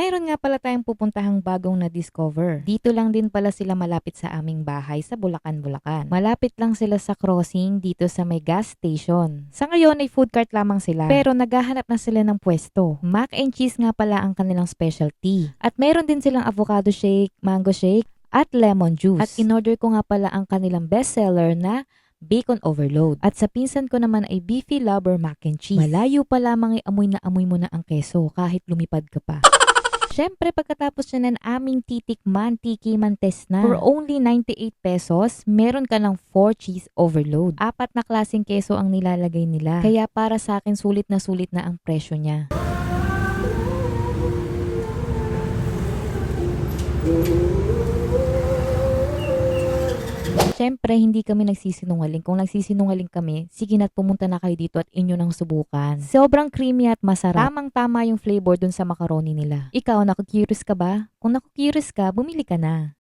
mayroon nga pala tayong pupuntahang bagong na-discover. Dito lang din pala sila malapit sa aming bahay sa Bulacan, Bulacan. Malapit lang sila sa crossing dito sa may gas station. Sa ngayon ay food cart lamang sila. Pero naghahanap na sila ng pwesto. Mac and cheese nga pala ang kanilang specialty. At mayroon din silang avocado shake, mango shake, at lemon juice. At in-order ko nga pala ang kanilang bestseller na bacon overload. At sa pinsan ko naman ay beefy lover mac and cheese. Malayo pa lamang ay amoy na amoy mo na ang keso kahit lumipad ka pa. Siyempre, pagkatapos na ng aming titikman, tikiman test na. For only 98 pesos, meron ka ng 4 cheese overload. Apat na klaseng keso ang nilalagay nila. Kaya para sa akin, sulit na sulit na ang presyo niya. Siyempre, hindi kami nagsisinungaling. Kung nagsisinungaling kami, sige na't pumunta na kayo dito at inyo nang subukan. Sobrang creamy at masarap. Tamang-tama yung flavor dun sa macaroni nila. Ikaw, naku-curious ka ba? Kung naku-curious ka, bumili ka na.